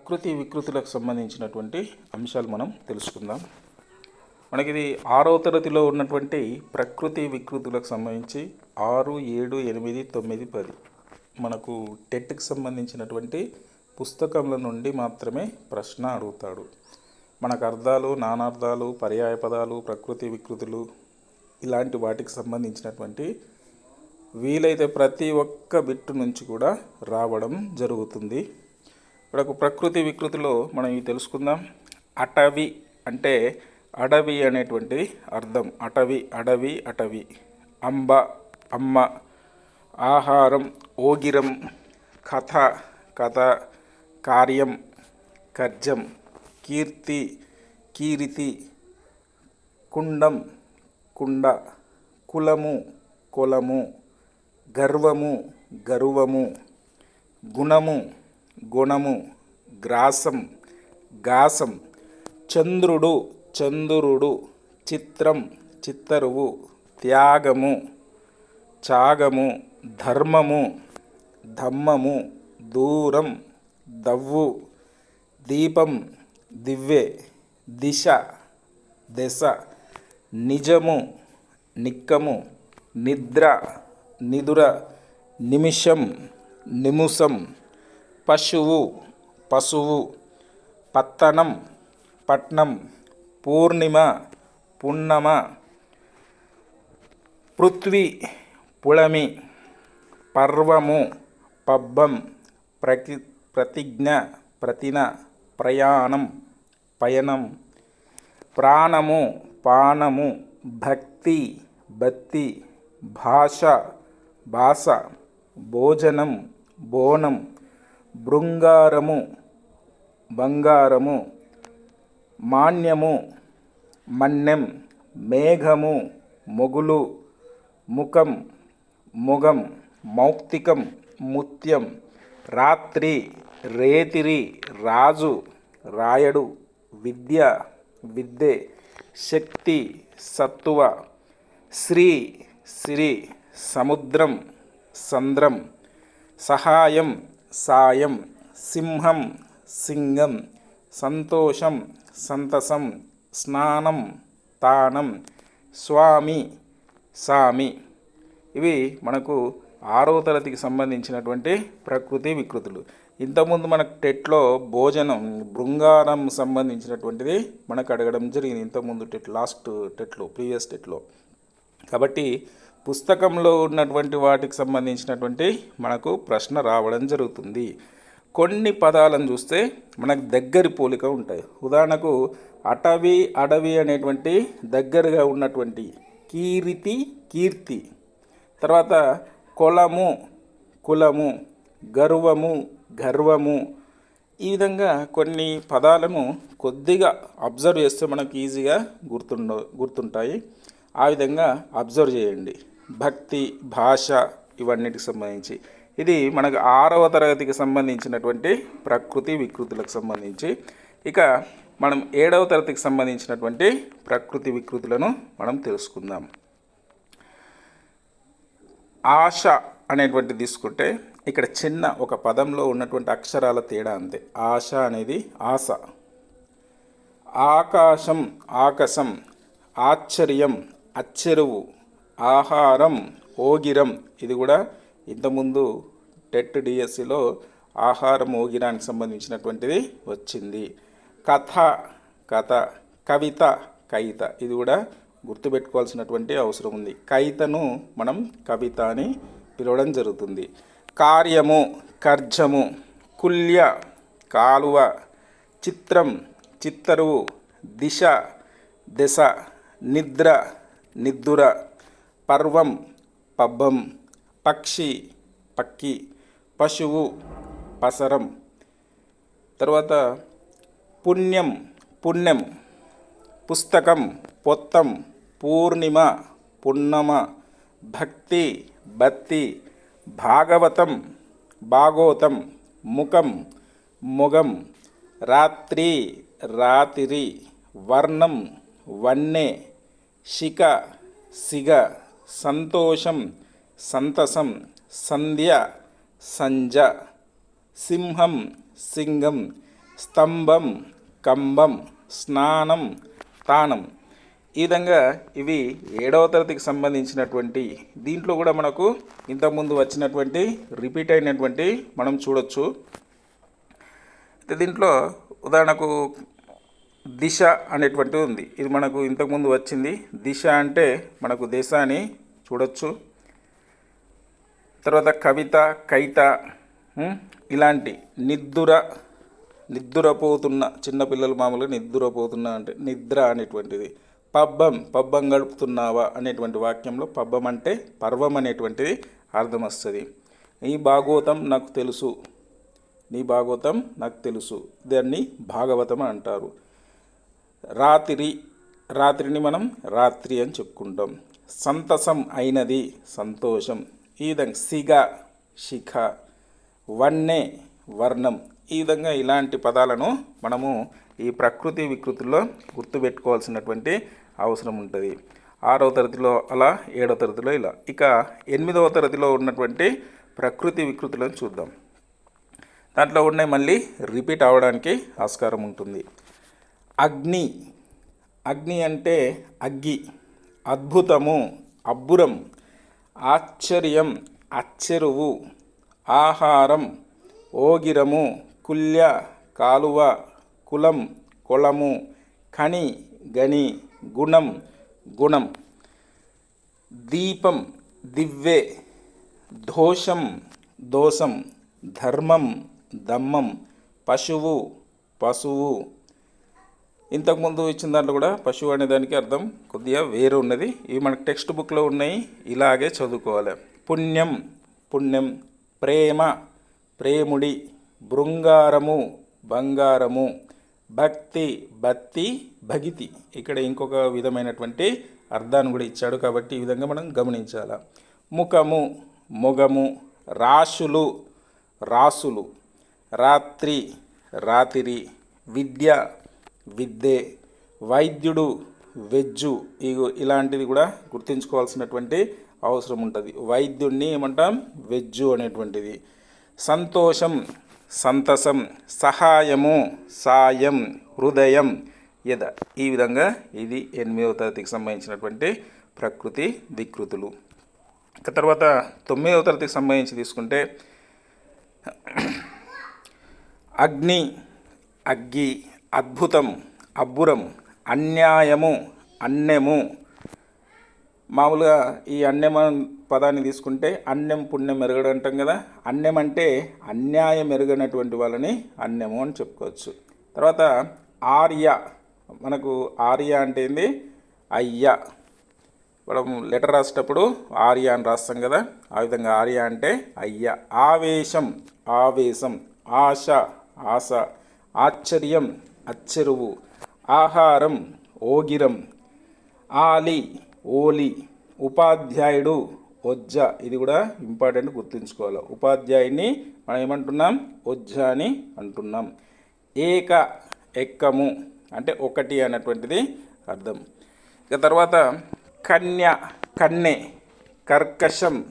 ప్రకృతి వికృతులకు సంబంధించినటువంటి అంశాలు మనం తెలుసుకుందాం. మనకి ఇది ఆరవ తరగతిలో ఉన్నటువంటి ప్రకృతి వికృతులకు సంబంధించి ఆరు ఏడు ఎనిమిది తొమ్మిది పది మనకు టెట్కి సంబంధించినటువంటి పుస్తకంల నుండి మాత్రమే ప్రశ్న అడుగుతాడు. మనకు అర్థాలు నానార్థాలు పర్యాయ పదాలు ప్రకృతి వికృతులు ఇలాంటి వాటికి సంబంధించినటువంటి వీలైతే ప్రతి ఒక్క బిట్టు నుంచి కూడా రావడం జరుగుతుంది. ఇప్పుడు ప్రకృతి వికృతిలో మనం ఇవి తెలుసుకుందాం. అటవి అంటే అడవి అనేటువంటి అర్థం. అటవి అడవి అటవి. అంబ అమ్మ. ఆహారం ఓగిరం. కథ కథ. కార్యం కర్జం. కీర్తి కీరితి. కుండం కుండ. కులము కులము. గర్వము గర్వము. గుణము గుణము గ్రాసం గాసం చంద్రుడు చంద్రుడు చిత్రం చిత్తరువు త్యాగము చాగము ధర్మము ధమ్మము దూరం దవ్వు దీపం దివ్వె దిశ దశ నిజము నిక్కము నిద్ర నిదుర నిమిషం నిముసం పశువు పశువు పత్తనం పట్నం పూర్ణిమ పున్నమ పృథ్వీ పుళమి పర్వము పబ్బం ప్రతి ప్రతిజ్ఞ ప్రతిన ప్రయాణం పయనం ప్రాణము పానము భక్తి బత్తి భాష భాష భోజనం బోనం బృంగారము బంగారము మాన్యము మన్నెం మేఘము మొగులు ముఖం ముగం మౌక్తికం ముత్యం రాత్రి రేతిరి రాజు రాయడు విద్య విద్యే శక్తి సత్తువ శ్రీ శ్రీ సముద్రం సంద్రం సహాయం సాయం సింహం సింగం సంతోషం సంతసం స్నానం తానం స్వామి సామి. ఇవి మనకు ఆరవ తరగతికి సంబంధించినటువంటి ప్రకృతి వికృతులు. ఇంతకుముందు మనకు టెట్లో భోజనం బృంగారం సంబంధించినటువంటిది మనకు అడగడం జరిగింది. ఇంతకుముందు టెట్ లాస్ట్ టెట్లో ప్రీవియస్ టెట్లో. కాబట్టి పుస్తకంలో ఉన్నటువంటి వాటికి సంబంధించినటువంటి మనకు ప్రశ్న రావడం జరుగుతుంది. కొన్ని పదాలను చూస్తే మనకు దగ్గరి పోలిక ఉంటాయి. ఉదాహరణకు అటవి అడవి అనేటువంటి దగ్గరగా ఉన్నటువంటి కీరితి కీర్తి. తర్వాత కొలము కులము గర్వము గర్వము. ఈ విధంగా కొన్ని పదాలను కొద్దిగా అబ్జర్వ్ చేస్తే మనకు ఈజీగా గుర్తుండ గుర్తుంటాయి. ఆ విధంగా అబ్జర్వ్ చేయండి. భక్తి భాష ఇవన్నిటికి సంబంధించి. ఇది మనకు ఆరవ తరగతికి సంబంధించినటువంటి ప్రకృతి వికృతులకు సంబంధించి. ఇక మనం ఏడవ తరగతికి సంబంధించినటువంటి ప్రకృతి వికృతులను మనం తెలుసుకుందాం. ఆశ అనేటువంటి తీసుకుంటే ఇక్కడ చిన్న ఒక పదంలో ఉన్నటువంటి అక్షరాల తేడా అంతే. ఆశ అనేది ఆశ. ఆకాశం ఆకాశం ఆశ్చర్యం అచ్చెరువు ఆహారం ఓగిరం. ఇది కూడా ఇంతకుముందు టెట్ డిఎస్సిలో ఆహారం ఓగిరానికి సంబంధించినటువంటిది వచ్చింది. కథ కథ కవిత కవిత ఇది కూడా గుర్తుపెట్టుకోవాల్సినటువంటి అవసరం ఉంది. కవితను మనం కవిత అని పిలవడం జరుగుతుంది. కార్యము కర్జము కుల్య కాలువ చిత్రం చిత్తరువు దిశ దశ నిద్ర నిద్దుర. పర్వం పబ్బం పక్షి పక్కి పశువు పసరం. తర్వాత పుణ్యం పుణ్యం పుస్తకం పొత్తం పూర్ణిమ పున్నమ భక్తి బత్తి భాగవతం భాగోతం ముఖం ముగం రాత్రి రాతిరి వర్ణం వన్నె శిఖ సిగ సంతోషం సంతసం సంధ్య సంజ సింహం సింగం స్తంభం కంబం స్నానం తానం. ఈ విధంగా ఇవి ఏడవ తరగతికి సంబంధించినటువంటి దీంట్లో కూడా మనకు ఇంతకుముందు వచ్చినటువంటి రిపీట్ అయినటువంటి మనం చూడొచ్చు. అయితే దీంట్లో ఉదాహరణకు దిశ అనేటువంటిది ఉంది. ఇది మనకు ఇంతకుముందు వచ్చింది. దిశ అంటే మనకు దేశాన్ని చూడొచ్చు. తర్వాత కవిత కైత ఇలాంటి నిద్దుర నిద్దురపోతున్న చిన్నపిల్లలు మామూలుగా నిద్దురపోతున్న అంటే నిద్ర అనేటువంటిది. పబ్బం పబ్బం గడుపుతున్నావా అనేటువంటి వాక్యంలో పబ్బం అంటే పర్వం అనేటువంటిది అర్థం వస్తుంది. నీ భాగవతం నాకు తెలుసు. నీ భాగవతం నాకు తెలుసు. దాన్ని భాగవతం అంటారు. రాత్రి రాత్రిని మనం రాత్రి అని చెప్పుకుంటాం. సంతసం అయినది సంతోషం. ఈ విధంగా సిగ శిఖ వన్నే వర్ణం ఈ విధంగా ఇలాంటి పదాలను మనము ఈ ప్రకృతి వికృతిలో గుర్తుపెట్టుకోవాల్సినటువంటి అవసరం ఉంటుంది. ఆరవ తరగతిలో అలా ఏడవ తరగతిలో ఇలా. ఇక ఎనిమిదవ తరగతిలో ఉన్నటువంటి ప్రకృతి వికృతులను చూద్దాం. దాంట్లో ఉన్నాయి మళ్ళీ రిపీట్ అవ్వడానికి ఆస్కారం ఉంటుంది. అగ్ని. అగ్ని అంటే అగ్గి అద్భుతము అబ్బురం ఆశ్చర్యం అచ్చెరువు ఆహారం ఓగిరము కుల్య కాలువ కులం కొలము కణి గని గుణం గుణం. దీపం దివ్వె దోషం దోషం ధర్మం దమ్మం పశువు పశువు ఇంతకుముందు ఇచ్చిన దాంట్లో కూడా పశువు అనే దానికి అర్థం కొద్దిగా వేరు ఉన్నది. ఇవి మనకు టెక్స్ట్ బుక్లో ఉన్నాయి. ఇలాగే చదువుకోవాలి. పుణ్యం పుణ్యం ప్రేమ ప్రేముడి బృంగారము బంగారము భక్తి భక్తి భగితి. ఇక్కడ ఇంకొక విధమైనటువంటి అర్థాన్ని కూడా ఇచ్చాడు కాబట్టి ఈ విధంగా మనం గమనించాలి. ముఖము మొగము రాశులు రాసులు. రాత్రి రాత్రి విద్య విద్దే వైద్యుడు వెజ్జు ఇగో ఇలాంటిది కూడా గుర్తుంచుకోవాల్సినటువంటి అవసరం ఉంటుంది. వైద్యుడిని ఏమంటాం? వెజ్జు అనేటువంటిది. సంతోషం సంతసం సహాయము సాయం హృదయం యద. ఈ విధంగా ఇది ఎనిమిదవ తరగతికి సంబంధించినటువంటి ప్రకృతి వికృతులు. తర్వాత తొమ్మిదవ తరగతికి సంబంధించి తీసుకుంటే అగ్ని అగ్గి అద్భుతం అబ్బురం అన్యాయము అన్నెము. మామూలుగా ఈ అన్యం పదాన్ని తీసుకుంటే అన్యం పుణ్యం మెరగడు అంటాం కదా. అన్యం అంటే అన్యాయం మెరుగనటువంటి వాళ్ళని అన్యము అని చెప్పుకోవచ్చు. తర్వాత ఆర్య మనకు ఆర్య అంటే ఏంది? అయ్య. మనం లెటర్ రాసేటప్పుడు ఆర్య అని రాస్తాం కదా. ఆ విధంగా ఆర్య అంటే అయ్య. ఆవేశం ఆవేశం ఆశ ఆశ. ఆశ్చర్యం అచ్చెరువు. ఆహారం ఓగిరం. ఆలి ఓలి. ఉపాధ్యాయుడు ఒజ్జ. ఇది కూడా ఇంపార్టెంట్ గుర్తుంచుకోవాలి. ఉపాధ్యాయుని మనం ఏమంటున్నాం? ఒజ్జ అని అంటున్నాం. ఏక ఎక్కము. అంటే ఒకటి అన్నటువంటిది అర్థం. ఇక తర్వాత కన్య కన్నె. కర్కశం.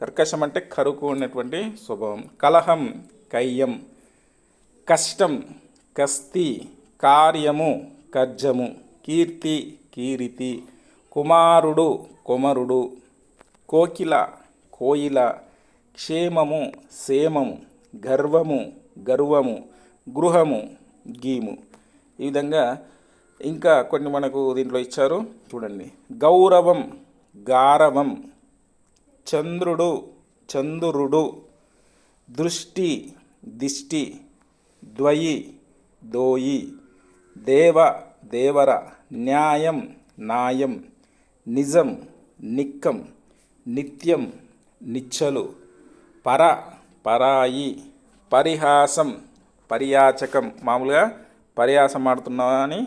కర్కశం అంటే కరుకు అనేటువంటి స్వభావం. కలహం కయ్యం. కష్టం కస్తి. కార్యము కర్జము కీర్తి కీరితి కుమారుడు కొమరుడు కోకిల కోయిల క్షేమము సేమము గర్వము గర్వము గృహము గీము. ఈ విధంగా ఇంకా కొన్ని మనకు దీంట్లో ఇచ్చారు. చూడండి. గౌరవం గారవం చంద్రుడు చంద్రుడు దృష్టి దిష్టి ద్వయి దోయి దేవ దేవర న్యాయం నాయం నిజం నిక్కం నిత్యం నిచ్చలు పర పరాయి పరిహాసం పర్యాచకం. మామూలుగా పరిహాసం ఆడుతున్నావా అని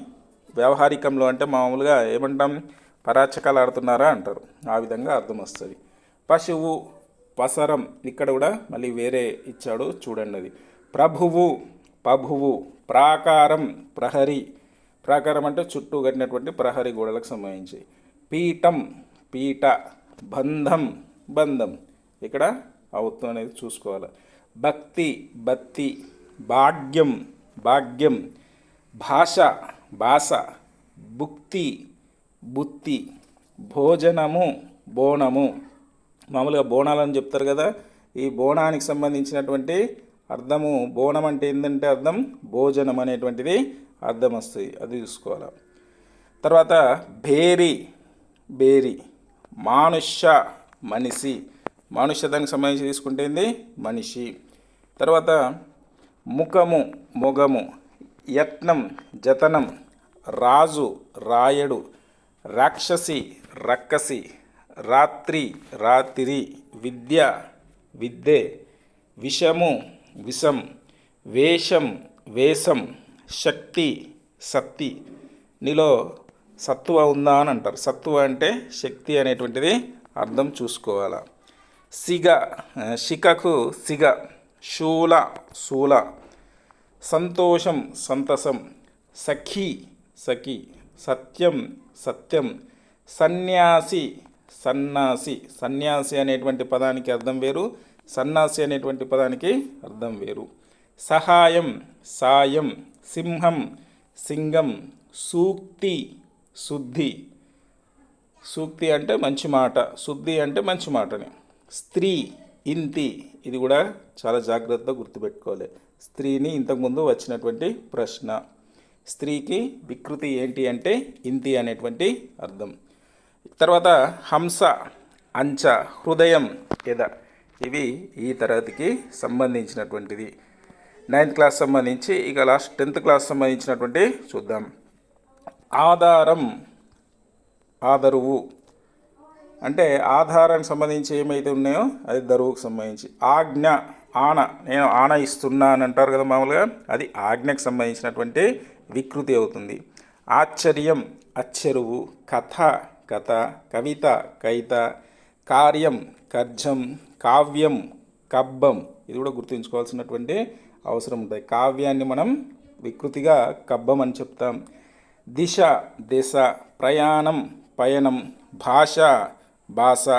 వ్యవహారికంలో అంటే మామూలుగా ఏమంటాం? పరాచకాలు ఆడుతున్నారా అంటారు. ఆ విధంగా అర్థం వస్తుంది పశువు పసరం ఇక్కడ కూడా మళ్ళీ వేరే ఇచ్చాడు చూడండి అది. ప్రభువు పభువు ప్రాకారం ప్రహరి. ప్రాకారం అంటే చుట్టూ కట్టినటువంటి ప్రహరీ గోడలకు సంబంధించి. పీఠం పీట బంధం బంధం. ఇక్కడ అవుతు అనేది చూసుకోవాలి. భక్తి బత్తి భాగ్యం భాగ్యం. భాష భాష. భుక్తి బుత్తి భోజనము బోనము. మామూలుగా బోనాలని చెప్తారు కదా ఈ బోనానికి సంబంధించినటువంటి అర్థము బోనం అంటే ఏంటంటే అర్థం? భోజనం అనేటువంటిది అర్థం వస్తుంది అది చూసుకోవాలి. తర్వాత భేరి బేరి మానుష్య మనిషి. మానుష్య దానికి సంబంధించి తీసుకుంటేంది మనిషి. తర్వాత ముఖము మొగము యత్నం జతనం రాజు రాయడు రాక్షసి రక్కసి రాత్రి రాత్రి విద్య విద్యే విషము విషం వేషం వేషం శక్తి సత్తి. నీలో సత్తువ ఉందా అని అంటారు. సత్తువ అంటే శక్తి అనేటువంటిది అర్థం చూసుకోవాలా. సిగ శిఖకు సిగ శూల శూల. సంతోషం సంతసం. సఖి సఖి. సత్యం సత్యం. సన్యాసి సన్నాసి. సన్యాసి అనేటువంటి పదానికి అర్థం వేరు. సన్నాసి అనేటువంటి పదానికి అర్థం వేరు. సహాయం సాయం సింహం సింగం సూక్తి శుద్ధి. సూక్తి అంటే మంచి మాట శుద్ధి అంటే మంచి మాటని. స్త్రీ ఇంతి ఇది కూడా చాలా జాగ్రత్తగా గుర్తుపెట్టుకోవాలి. స్త్రీని ఇంతకుముందు వచ్చినటువంటి ప్రశ్న. స్త్రీకి వికృతి ఏంటి అంటే ఇంతి అనేటువంటి అర్థం. తర్వాత హంస అంచ హృదయం ఎద. ఇవి ఈ తరగతికి సంబంధించినటువంటిది. నైన్త్ క్లాస్ సంబంధించి ఇక లాస్ట్ టెన్త్ క్లాస్ సంబంధించినటువంటి చూద్దాం. ఆధారం ఆదరువు. అంటే ఆధారానికి సంబంధించి ఏమైతే ఉన్నాయో అది దరువుకు సంబంధించి. ఆజ్ఞ ఆన నేను ఆన ఇస్తున్నా అని అంటారు కదా మామూలుగా. అది ఆజ్ఞకు సంబంధించినటువంటి వికృతి అవుతుంది. ఆశ్చర్యం అచ్చరువు. కథ కథ. కవిత కవిత. కార్యం కర్జం కావ్యం కబ్బం ఇది కూడా గుర్తుంచుకోవాల్సినటువంటి అవసరం ఉంటుంది. కావ్యాన్ని మనం వికృతిగా కబ్బం అని చెప్తాం. దిశ దిశ ప్రయాణం పయనం భాష భాష.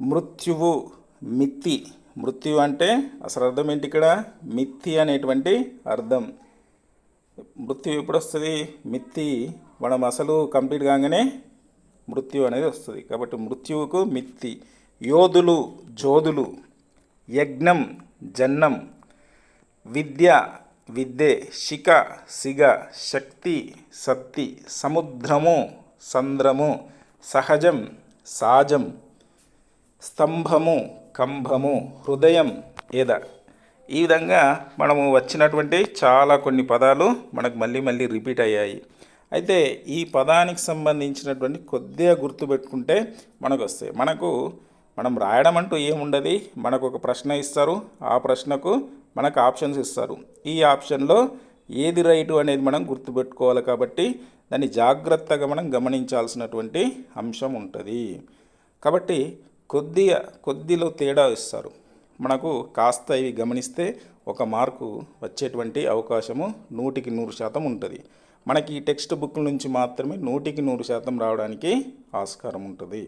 మృత్యువు మిత్తి. మృత్యు అంటే అసలు అర్థం ఏంటి ఇక్కడ? మిత్తి అనేటువంటి అర్థం. మృత్యు ఎప్పుడు వస్తుంది? మిత్తి మనం అసలు కంప్లీట్ కాగానే మృత్యు అనేది వస్తుంది. కాబట్టి మృత్యువుకు మిత్తి. యోధులు జోధులు యజ్ఞం జన్నం విద్య విద్యే శిఖ సిగ శక్తి సత్తి సముద్రము సంద్రము సహజం సాజం స్తంభము కంభము హృదయం ఏద. ఈ విధంగా మనము వచ్చినటువంటి చాలా కొన్ని పదాలు మనకు మళ్ళీ మళ్ళీ రిపీట్ అయ్యాయి. అయితే ఈ పదానికి సంబంధించినటువంటి కొద్దిగా గుర్తుపెట్టుకుంటే మనకు వస్తాయి మనకు మనం రాయడం అంటూ ఏముండదు? మనకు ఒక ప్రశ్న ఇస్తారు. ఆ ప్రశ్నకు మనకు ఆప్షన్స్ ఇస్తారు. ఈ ఆప్షన్లో ఏది రైటు అనేది మనం గుర్తుపెట్టుకోవాలి కాబట్టి దాన్ని జాగ్రత్తగా మనం గమనించాల్సినటువంటి అంశం ఉంటుంది. కాబట్టి కొద్దిగా కొద్దిలో తేడా ఇస్తారు. మనకు కాస్త ఇవి గమనిస్తే ఒక మార్కు వచ్చేటువంటి అవకాశము నూటికి నూరు శాతం ఉంటుంది. మనకి ఈ టెక్స్ట్ బుక్ నుంచి మాత్రమే నూటికి నూరు శాతం రావడానికి ఆస్కారం ఉంటుంది.